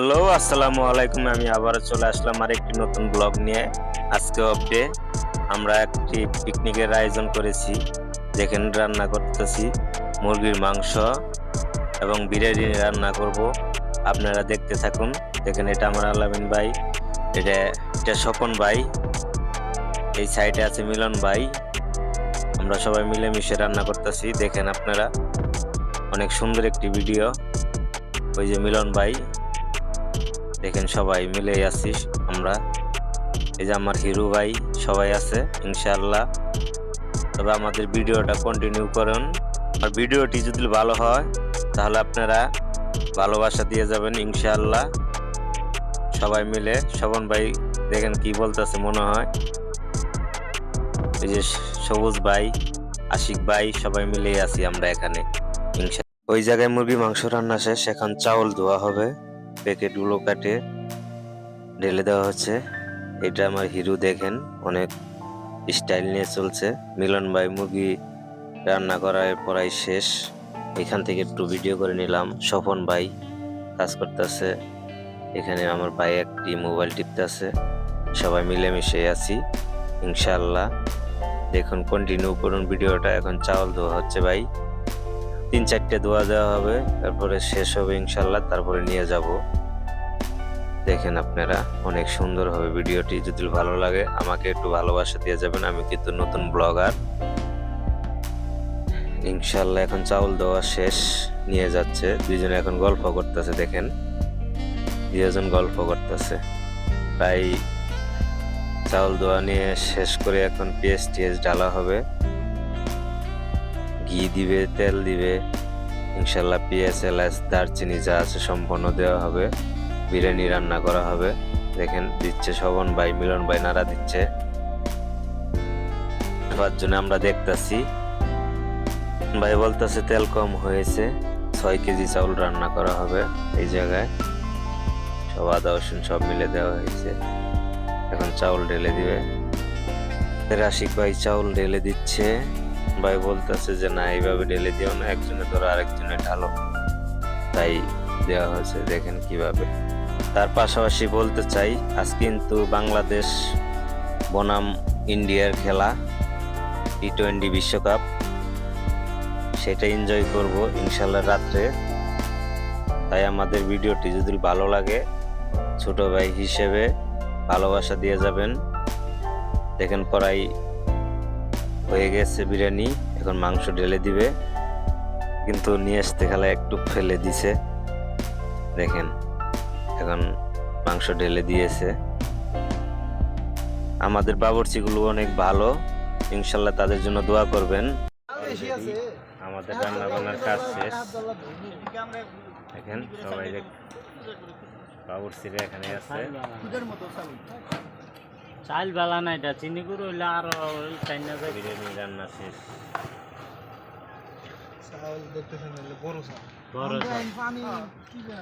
Hello আসসালামু আলাইকুম। আমি আবার চলে আসলাম আর একটি নতুন ব্লগ নিয়ে। আজকে অবডে আমরা একটি পিকনিকের আয়োজন করেছি। যেখানে রান্না করতেছি। মুরগির মাংস এবং বিরিয়ানি রান্না করব। আপনারা দেখতে থাকুন। দেখেন, এটা আমার আলামিন ভাই, এটা এটা স্বপন ভাই, এই সাইডে আছে মিলন ভাই। আমরা সবাই মিলেমিশে রান্না করতেছি। দেখেন আপনারা, অনেক সুন্দর একটি ভিডিও। ওই যে মিলন ভাই দেখেন সবাই মিলে আছি আমরা। এই যে আমার হিরু ভাই সবাই আছে, ইনশাআল্লাহ। তবে আমাদের ভিডিওটা কন্টিনিউ করুন। আর ভিডিওটি যদি ভালো হয়, তাহলে আপনারা ভালোবাসা দিয়ে যাবেন, ইনশাআল্লাহ। সবাই মিলে শবন ভাই দেখেন কি বলতেছে, মনে হয়। এই যে সবুজ ভাই, আশিক ভাই, সবাই মিলেই আছি আমরা এখানে ইনশা ওই জায়গায় মুরগি মাংস রান্না শেষ, এখন চাউল ধোয়া হবে। প্যাকেটগুলো কাটে, ঢেলে দেওয়া হচ্ছে। এটা আমার হিরো দেখেন, অনেক স্টাইল নিয়ে চলছে। মিলন ভাই মুরগি রান্না করার পরাই শেষ। এখান থেকে একটু ভিডিও করে নিলাম। স্বপন ভাই কাজ করতেছে। এখানে আমার ভাই একটি মোবাইল টিপতেছে। সবাই মিলেমিশে আছি ইনশাল্লাহ দেখুন কন্টিনিউ করুন ভিডিওটা এখন চাউল ধোয়া হচ্ছে ভাই। তিন চারটে ধোয়া দেওয়া হবে, তারপরে শেষ হবে ইনশাল্লাহ তারপরে নিয়ে যাব। দেখেন আপনারা অনেক সুন্দর হবে ভিডিওটি, যদি ভালো লাগে আমাকে একটু ভালোবাসা দিয়ে যাবেন, আমি কিন্তু নতুন ব্লগার। ইনশাল্লাহ এখন চাউল দেওয়া শেষ, নিয়ে যাচ্ছে, দুইজনে এখন গল্প করতেছে, দেখেন। দুজন গল্প করতেছে। তাই চাউল দেওয়া নিয়ে শেষ করে এখন পেঁয়াজ টিয়াজ ডালা হবে। ঘি দিবে, তেল দিবে। ইনশাল্লাহ পেঁয়াজ দারচিনি যা আছে সম্পূর্ণ দেওয়া হবে। বিরিয়ানি রান্না করা হবে। দেখেন, দিচ্ছে শবন ভাই, মিলন ভাই নাড়া দিচ্ছে। খাওয়ার জন্য আমরা দেখতাছি। ভাই বলতেছে তেল কম হয়েছে। ছয় কেজি চাউল রান্না করা হবে এই জায়গায়। সব আদা, রসুন সব মিলে দেওয়া হয়েছে। এখন চাউল ঢেলে দিবে। রাশিক ভাই চাউল ঢেলে দিচ্ছে। ভাই বলতেছে যে, না, এইভাবে ঢেলে দিও না, একজনে ধরো আরেকজনে ঢালো। তাই দেওয়া হয়েছে, দেখেন কীভাবে। তার পাশাপাশি বলতে চাই, আজ কিন্তু বাংলাদেশ বনাম ইন্ডিয়ার খেলা টি টোয়েন্টি বিশ্বকাপ। সেটা এনজয় করব ইনশাল্লাহ রাত্রে। তাই আমাদের ভিডিওটি যদি ভালো লাগে, ছোট ভাই হিসেবে ভালোবাসা দিয়ে যাবেন। দেখেন পরাই হয়ে গেছে বিরিয়ানি, এখন মাংস ঢেলে দিবে। কিন্তু নিয়ে আসতে খেলা একটু ফেলে দিছে। দেখেন, এখন মাংস ঢেলে দিয়েছে। আমাদের বাবরচিগুলো অনেক ভালো। ইনশাল্লাহ তাদের জন্য দোয়া করবেন। আমাদের রান্না বান্নার কাজ শেষ। দেখেন, সবাই বাবরচিরা এখানে আছে। চাল বেলা না এটা চিনি গুঁড়ো হইলে আরও যায়। বিরিয়ানি রান্না শেষ। চাউল দেখতেছেন বড় চাউল। বড় চাল। পানি কি বা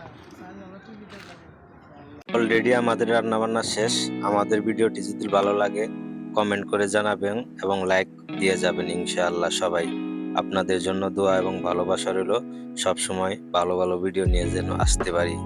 অলরেডি আমাদের রান্না বান্না শেষ। আমাদের ভিডিওটি যদি ভালো লাগে কমেন্ট করে জানাবেন এবং লাইক দিয়ে যাবেন ইনশাআল্লাহ সবাই। আপনাদের জন্য দোয়া এবং ভালোবাসা রইল। সবসময় ভালো ভালো ভিডিও নিয়ে যেন আসতে পারি।